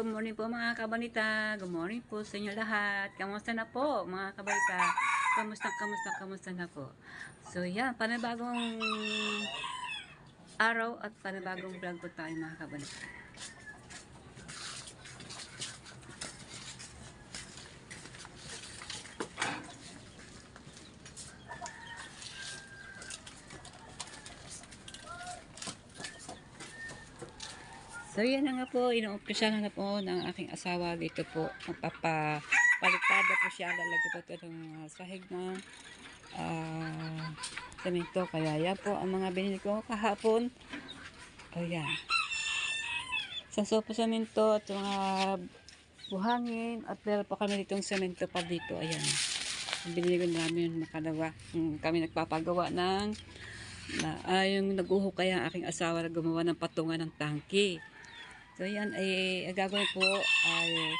good morning po mga kabalita. Good morning po sa inyo lahat. Kamusta na po mga kabalita? Kamusta, kamusta, kamusta na po? So yan, panibagong araw at panibagong vlog po tayo mga kabalita. So yan na nga po, inuumpisa na po ng aking asawa dito po. Magpapalitada po siya, lalagyan po ito ng mga sahig ng ah, semento. Kaya yan po ang mga binili ko kahapon. Ayan. Sa sopo semento at mga buhangin at meron po kami ditong semento pa dito. Ayan. Binili ko namin makalawa. Hmm, kami nagpapagawa ng na ah, yung nag-uhukay ang aking asawa na gumawa ng patungan ng tangke. So yan ay gagawin po ay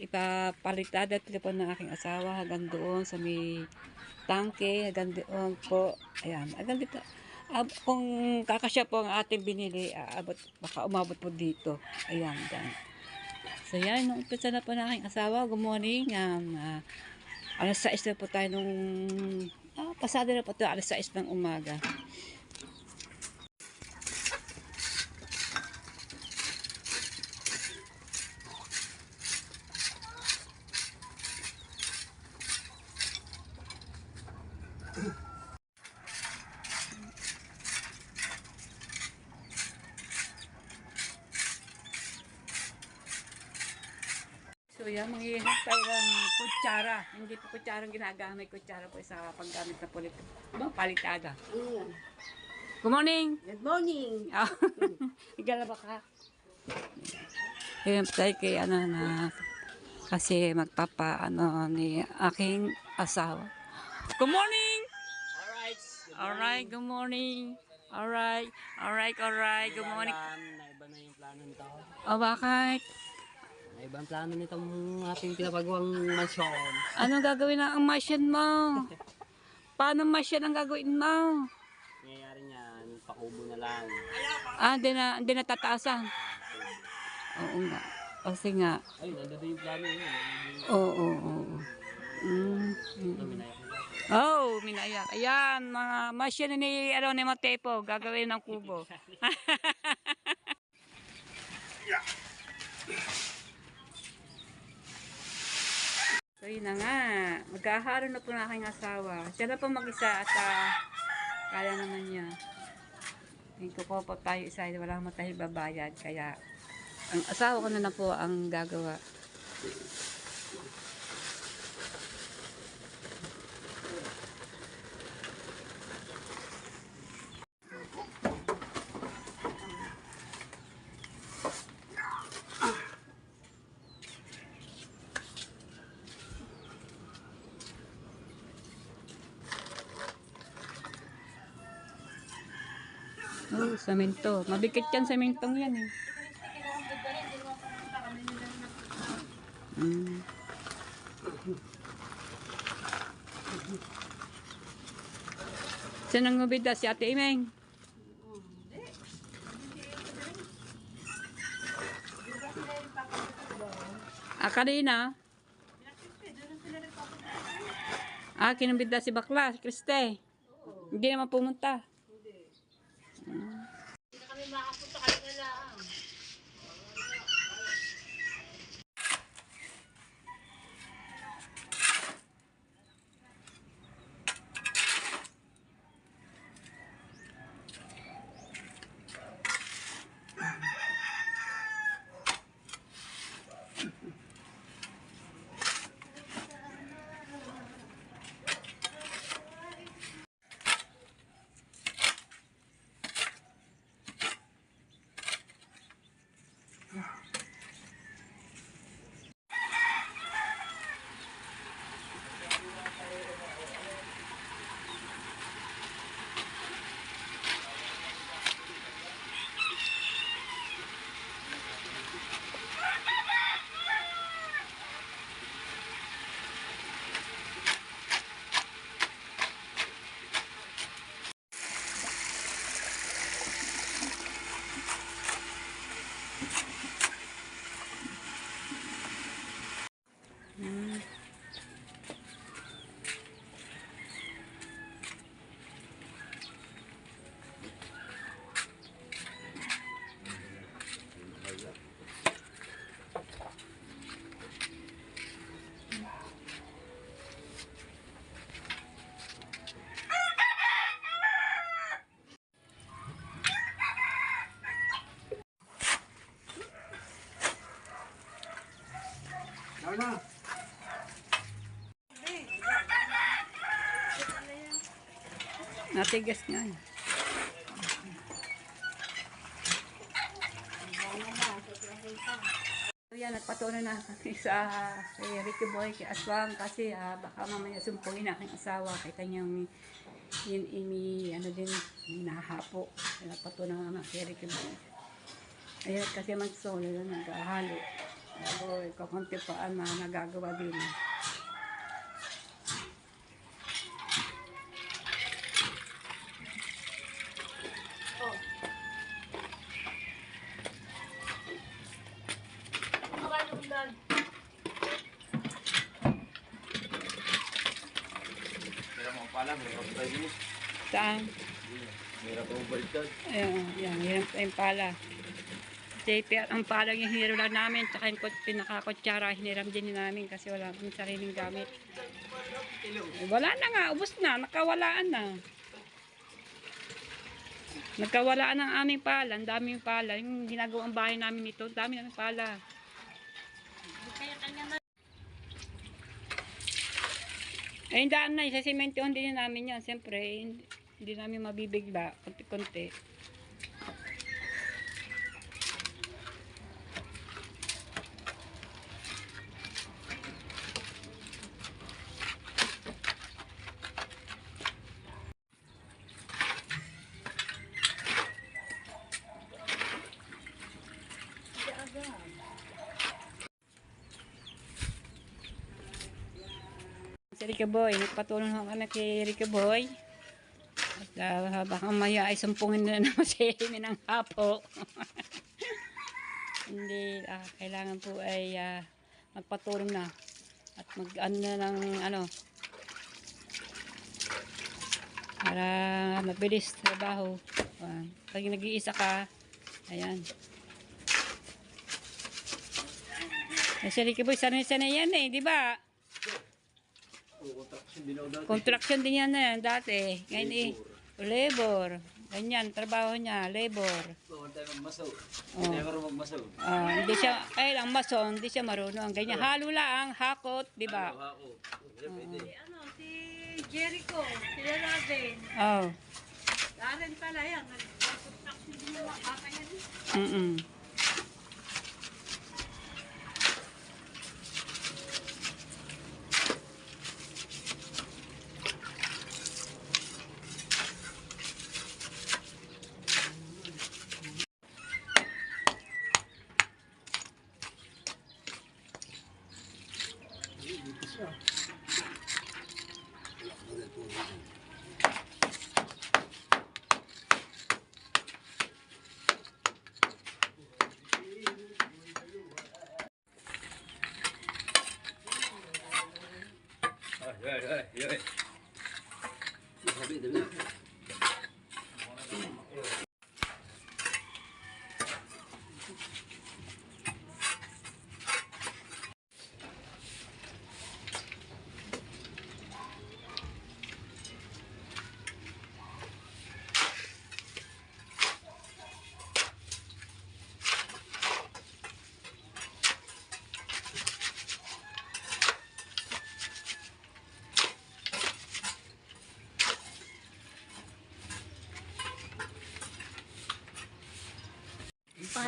ipapalitada ko po ng aking asawa hanggang doon sa may tangke hanggang doon po. Ayan, hanggang dito. Ab, kung kakasya po ang ating binili, aabot, baka umabot po dito. Ayan, dan. So yan, nung umpisa na po ng aking asawa, good morning. Um, ah, alas 6 na po tayo nung, ah, pasado na po ito, alas 6 ng umaga. Yan, mangyayari tayo ng kutsara. Hindi po kutsara ang ginagamit. Kutsara po sa paggamit na pulit. Diba? Palitada. Good morning! Good morning. Oh. Igala ba ka? Ayan tayo kay ano na kasi magpapa ano ni aking asawa. Good morning! Alright. Alright, good morning. Alright, alright, alright, good morning. Naiba na yung plano nito. O bakit? Naiba ang plano nitong ating pinapagawang mansyon. Ano gagawin na ang masyan mo? Paano masyan ang gagawin mo? Nangyayari niyan, pakubo na lang. Ah, hindi na, hindi na tataasan. Oo nga. Kasi nga, Ay, nandun yung plano yun. oo, oo, oo. Mm. Oh, minayak. Ayan, mga masyan ni, ano, ni Matepo, gagawin ng kubo. so, yun na nga. Maghaharo na po na aking asawa. Siya na po mag-isa at ah, kaya naman niya. Hindi ko po po tayo isa, wala mo tayo babayad. Kaya, ang asawa ko na na po ang gagawa. Oh, semento. Mabigat yan, sementong yan eh. Mm. Saan ang ngubida si Ate Imeng? Ah, kanina? Ah, kinumbida si Bakla, si Kriste. Hindi naman pumunta. Natigas nga. eh. So yan, nagpatuloy na kami sa kay Ricky Boy, kay Aswang kasi ah, baka mamaya sumpungin aking asawa. Kita niya may, yun, imi, ano din, may nahapo. Nagpatuloy na kay Ricky Boy. Ayun, kasi mag-solo na naghahalo. Ako, kakunti pa ang mga nagagawa din. Din. Saan? Meron pa baliktad. Ayun, yan, hirap tayong pala. JP, ang pala yung hiniram lang namin, tsaka yung pinakakutsara, hiniram din namin kasi wala kami sariling gamit. Eh, wala na nga, ubos na, nakawalaan na. Nagkawalaan ang aming pala, ang daming pala. Yung ginagawang bahay namin ito, ang dami namin pala. Eh, hindi na, sa sementohan din namin yan. Siyempre, hindi, hindi namin mabibigla, konti-konti. Si Rica Boy, nagpatulong naman kami kay Rica Boy. At uh, baka maya ay sumpungin na naman si Amy ng hapo. Hindi, ah, kailangan po ay ah, magpatulong na. At mag ano na ng ano. Para mabilis trabaho. Ah, pag nag-iisa ka, ayan. Eh, si Ricky Boy, sanay-sanay yan eh, di ba? Contraction din ako dati. Construction din yan na yan dati. Ngayon eh, labor. Ganyan, trabaho niya, labor. Tayo magmasaw. Oh. Hindi marunong magmasaw. Ah, hindi siya, ay lang mason, hindi siya marunong. Ganyan, halo lang, hakot, di ba? Hindi pwede. ano, si Jericho, sila natin. Oh. Laren pala yan. Nag-construction din yung makaka yan. Mm-mm. Ay, ay, ay, ay. Sabi, dali. Pala,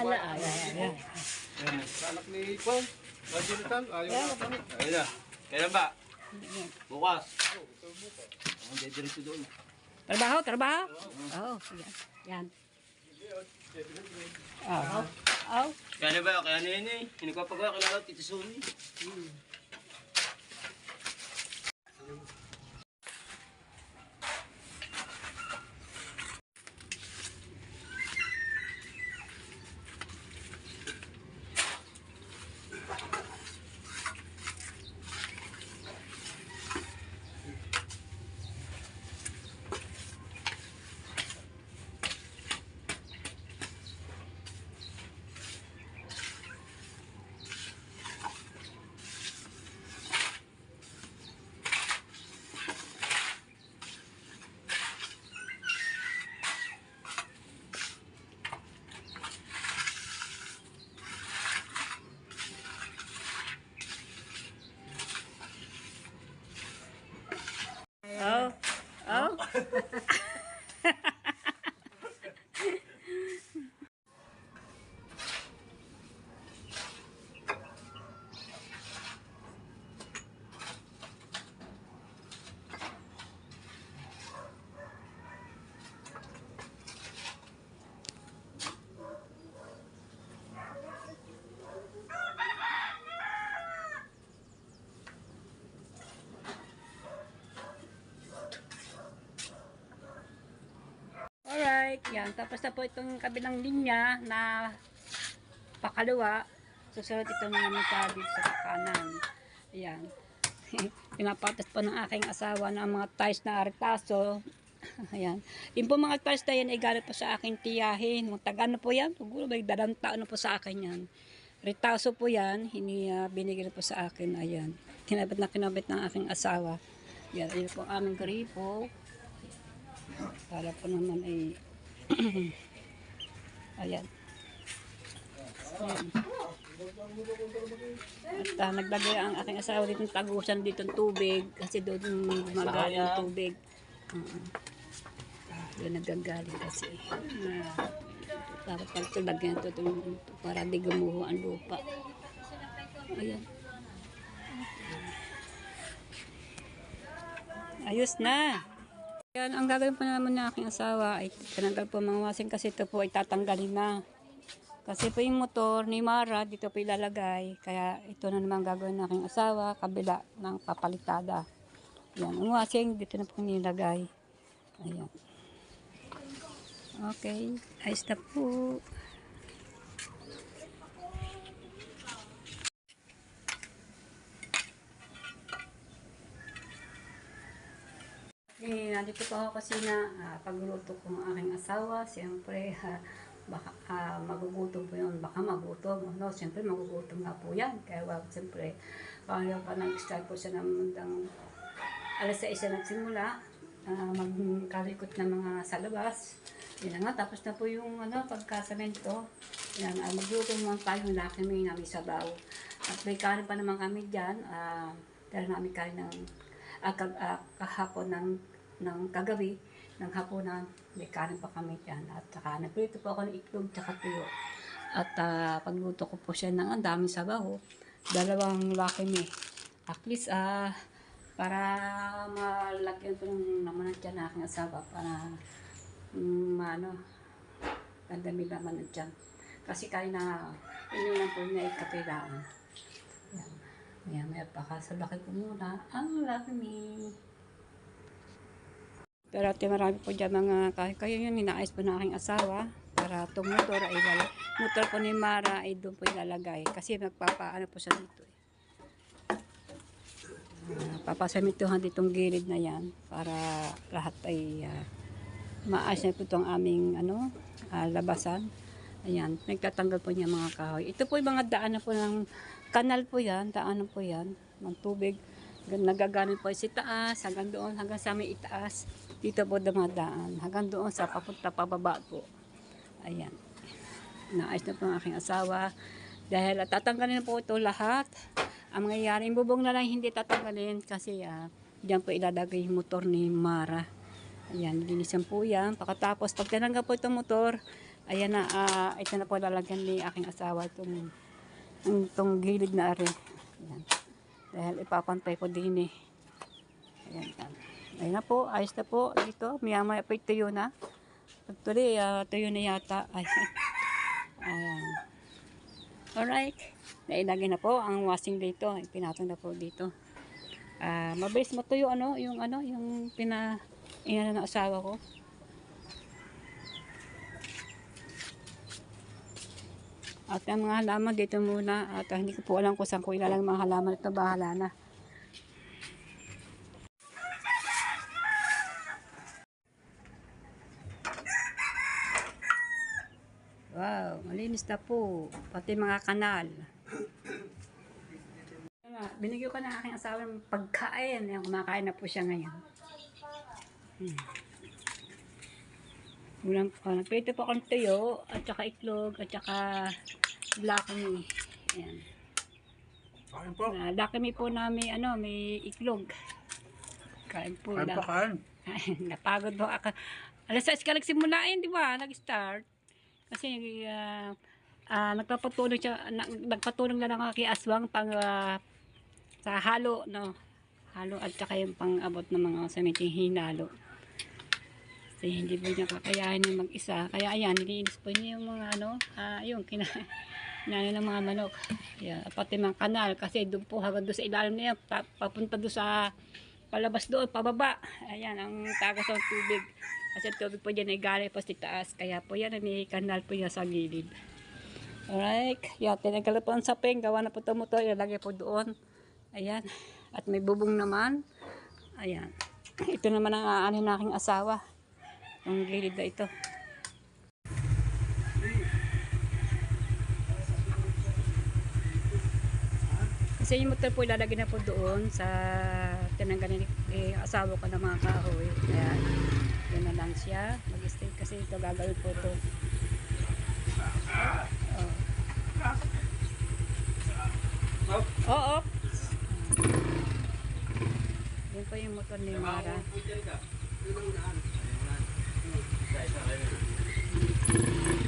ay, ay, ay. Anak ni Kwan. Rajunitan, ayaw na. Ayun na. Kailan ba? Bukas. Ang diretso doon. Trabaho, trabaho. Oh, yan. Yan. Oh. Oh. Kaya ba? Kaya na yun eh. Hindi ko pa kilala Tito Sony. Right. Yan. Tapos na po itong kabilang linya na pakalawa. Susunod itong mga mita dito sa kanan. Ayan. Pinapatas po ng aking asawa ng mga tiles na aritaso. Ayan. Yung po mga tiles na yan ay galing po sa aking tiyahin. Magtaga na po yan. Siguro may dalang na po sa akin yan. Ritaso po yan. Hini, uh, binigyan po sa akin. Ayan. Kinabit na kinabit ng aking asawa. Yan. Ayun po ang aming gripo. Para po naman ay ayan. Ayan. At uh, naglagay ang aking asawa dito ng tagusan dito ng tubig kasi doon gumagaling tubig. Oo. Ah, doon nagagaling kasi. Uh, dapat pag ito ito para di gumuho ang lupa. Ayan. Ayos na. Yan, ang gagawin po naman ng aking asawa ay tinanggal po mga wasing kasi ito po ay tatanggalin na. Kasi po yung motor ni Mara, dito po ilalagay. Kaya ito na naman gagawin ng aking asawa, kabila ng papalitada. Yan, ang wasing, dito na po nilagay. Ayan. Okay, ayos na po. Eh, nandito po ako kasi na ah, pagluluto ko ng aking asawa. Siyempre, ah, baka ah, magugutom po yun. Baka magutom. No, siyempre magugutom nga po yan. Kaya well, siyempre, kaya pa nag-start po siya ng, ng alas sa isa nagsimula. ah, magkalikot ng mga sa labas. Yan na nga, tapos na po yung ano, pagkasamento. Yan, uh, magluto naman tayo ng laki may namin sabaw. At may kanin pa naman kami dyan. Uh, dahil namin kanin ng ah, kahapon ng, ng kagabi, ng hapunan, may kanin pa kami dyan. At saka nagprito po ako ng itlog tsaka tuyo. At ah, pagluto ko po siya ng ang daming sabaw. Dalawang laki me. At least, ah, para malagyan ko ng naman ng tiyan aking asawa para mm, ano, gandami naman ng tiyan. Kasi kaya na, iniwan po niya ikapilaan. Yan. Maya maya pa kasalaki ko muna ang laki Pero ate marami po dyan mga kahit kayo yun, inaayos po ng aking asawa para itong motor ay lala, motor po ni Mara ay doon po ilalagay kasi magpapaano po siya dito eh. Uh, papasamituhan ditong gilid na yan para lahat ay uh, maayos na po itong aming ano, ah, labasan. Ayan, nagtatanggal po niya mga kahoy. Ito po yung mga daan na po ng kanal po yan, daanan po yan, ng tubig. Gan- Nagaganon po sa taas, hanggang doon, hanggang sa may itaas. Dito po dumadaan, hanggang doon sa papunta pababa po. Ayan. Naayos na po ang aking asawa. Dahil at tatanggalin po ito lahat. Ang mangyayari, bubong na lang hindi tatanggalin kasi ah, diyan po ilalagay yung motor ni Mara. Ayan, linisan po yan. Pagkatapos, pag tinanggal po itong motor, ayan na, ah, ito na po lalagyan ni aking asawa itong, itong gilid na are. Ayan. Dahil ipapantay po din eh. Ayan, yan. Ayan na po, ayos na po dito. Maya maya po ituyo na. Actually, ah, tuyo na yata. Ay. Ayan. Alright. Nailagay na po ang washing dito. Pinatong na po dito. Ah, mabilis matuyo ano, yung ano, yung pina inano ng asawa ko. At ang mga halaman dito muna at ah, hindi ko po alam kung saan ko ilalang mga halaman ito bahala na. Na po. Pati mga kanal. Ah, Binigyan ko na aking asawa ng pagkain. Yung kumakain na po siya ngayon. Hmm. Ulam, oh, nagprito po akong tuyo, at saka itlog, at saka black me. Ayan. Kain po. Uh, black me po na may, ano, may itlog. Kain po. Kain na. po, kain. Napagod po ako. Alas 6 ka nagsimula yun, di ba? Nag-start. Kasi uh, uh, nagpapatulong siya, na, nagpatulong na lang ako kay Aswang pang ah, sa halo, no? Halo at saka yung pang-abot ng mga sa medyo hinalo. Kasi hindi po niya kakayahin yung mag-isa. Kaya ayan, nilinis po niya yung mga ano, ah, yung kina, Nano ng mga manok. Yeah, pati mga kanal kasi doon po hanggang doon sa ilalim na yan, pa- papunta doon sa palabas doon, pababa. Ayan, ang tagas ng tubig. Kasi tubig po dyan ay galing po sa taas. Kaya po yan, may kanal po yan sa gilid. Alright. Yan, tinanggal po ang saping. Gawa na po ito motor. Ilagay po doon. Ayan. At may bubong naman. Ayan. Ito naman ang aanin ng aking asawa. Ang gilid na ito. Kasi yung motor po ilalagay na po doon sa tinanggal ni eh, asawa ko ng mga kahoy. Kaya yun na lang siya. Mag-stay kasi ito gagawin po ito. Oo. Oo. Yun po yung motor ni Mara. Alright.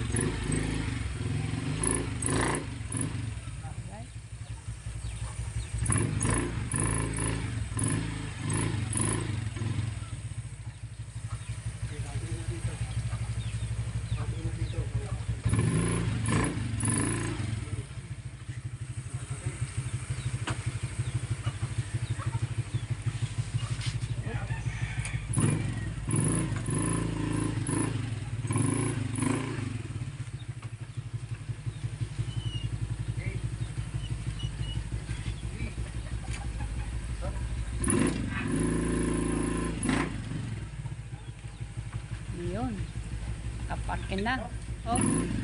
Kaparkin na. Oh. Ito,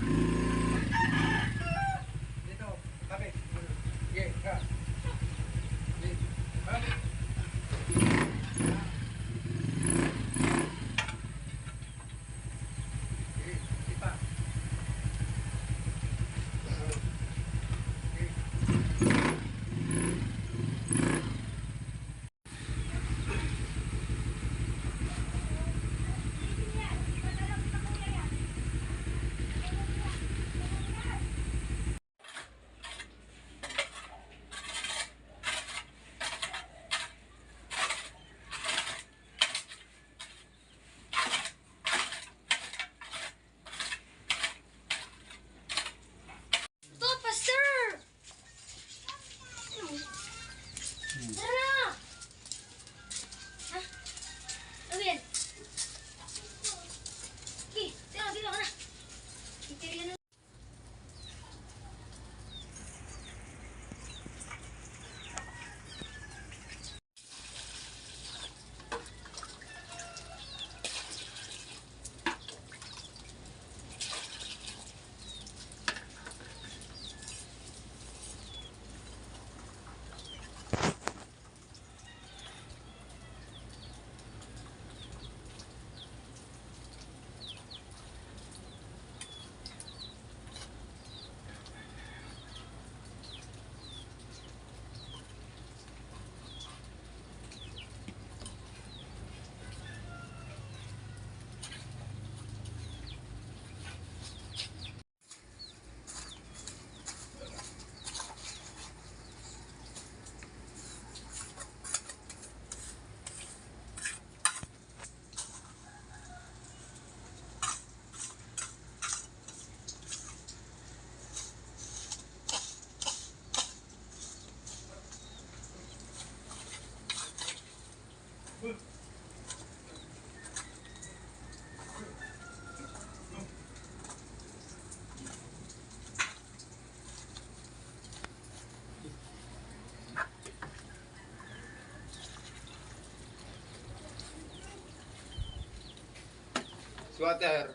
Swatter.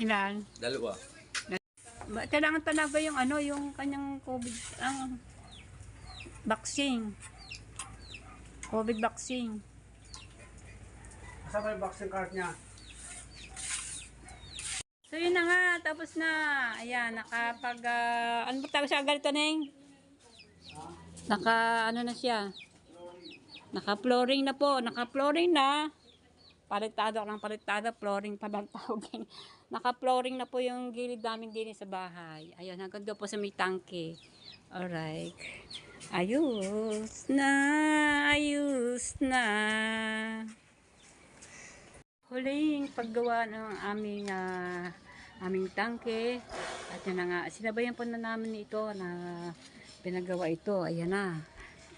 Ilan? Dalawa. Ba, kailangan talaga yung ano, yung kanyang COVID, ang vaccine. COVID vaccine. Asa ba yung vaccine card niya? So yun na nga, tapos na. Ayan, nakapag, ah, ano ba tawag siya ganito Neng? Naka, ano na siya? Naka-flooring na po, naka-flooring na. Palitado lang, palitado, flooring pa lang tawagin. Naka-flooring na po yung gilid namin din sa bahay. Ayun, hanggang doon po sa may tangke. Alright. Ayos na, ayos na. Huling paggawa ng aming ah, aming tangke. At yun na nga, sinabayan po na namin ito na pinagawa ito. Ayan na.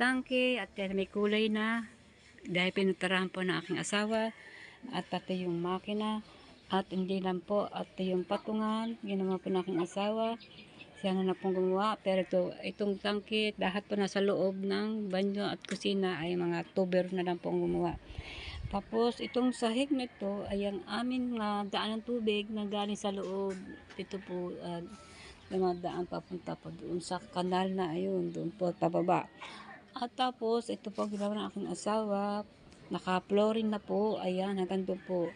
Tangke at may kulay na. dahil pinutarahan po ng aking asawa at pati yung makina at hindi lang po at yung patungan ginawa po ng asawa. Siya na na pong gumawa pero ito, itong tangkit lahat po nasa loob ng banyo at kusina ay mga tuber na lang pong gumawa. Tapos itong sahig nito ay ang amin nga daan ng tubig na galing sa loob. Ito po uh, dumadaan papunta po doon sa kanal na ayun doon po pababa at tapos, ito po ginawa ng aking asawa. Naka-flooring na po. Ayan, hanggang doon po.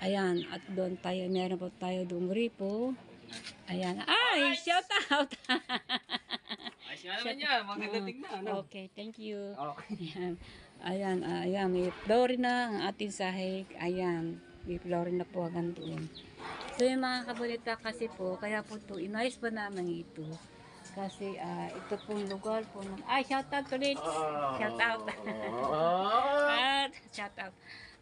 Ayan, at doon tayo, meron po tayo doon gripo. Ayan. Ay, shout out! Ayos nga naman yan. Maganda tignan. Ano? okay, thank you. Okay. Ayan. Ayan, ah, ayan, may flooring na ang ating sahig. Ayan, may flooring na po hanggang doon. So yung mga kabulita kasi po, kaya po to inayos pa namin ito. Kasi ah, ito pong lugar po ng... Ay, shout out ulit! Shout out! At shout out.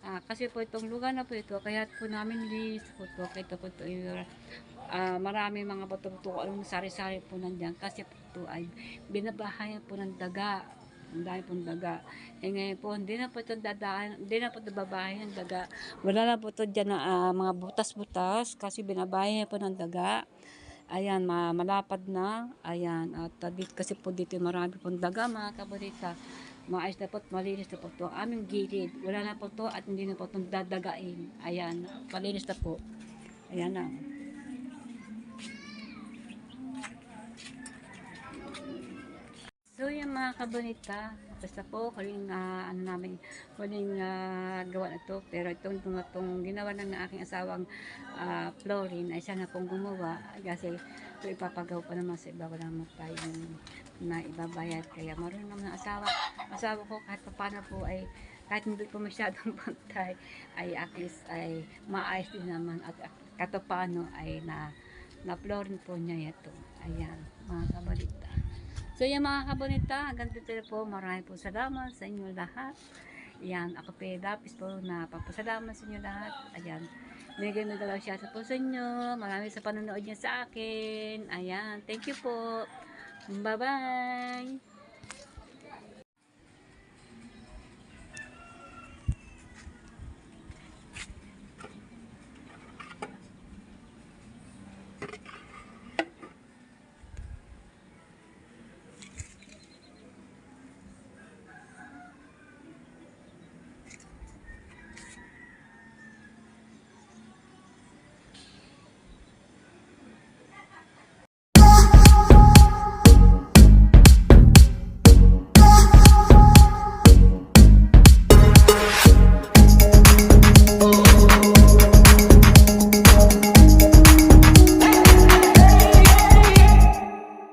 Ah, kasi po itong lugar na po ito, kaya po namin list po ito, kaya ito po ito, ah, marami mga anong sari-sari po nandiyan, kasi po ito ay binabahayan po ng daga, ang dami pong daga. Eh ngayon po, hindi na po ito dadaan, hindi na po ito babahayan ng daga. Wala na po ito dyan na ah, mga butas-butas, kasi binabahayan po ng daga. Ayan, ma malapad na. Ayan, at uh, dito, kasi po dito marami pong daga mga kabarita. Maayos na po at malinis na po ito. Aming gilid. Wala na po ito at hindi na po itong dadagain. Ayan, malinis na po. Ayan na. So yung mga kabonita, basta po huling uh, ano namin, huling ah, gawa na to. Pero itong, itong, itong ginawa ng aking asawang uh, Florin ay siya na pong gumawa. Kasi ito ipapagawa pa naman sa iba, wala naman tayong na ibabayad. Kaya marunong naman ang asawa. Asawa ko kahit paano po ay kahit hindi po masyadong pantay ay at least ay maayos din naman at kahit paano ay na na Florin po niya ito. Ayan, mga kabalita. So yan mga kabonita, hanggang dito na po. Maraming po salamat sa inyo lahat. Yan, ako po Lapis po na papasalamat sa inyo lahat. Ayan, binigay mo dalaw siya sa puso nyo. Maraming sa panonood niyo sa akin. Ayan, thank you po. Bye-bye.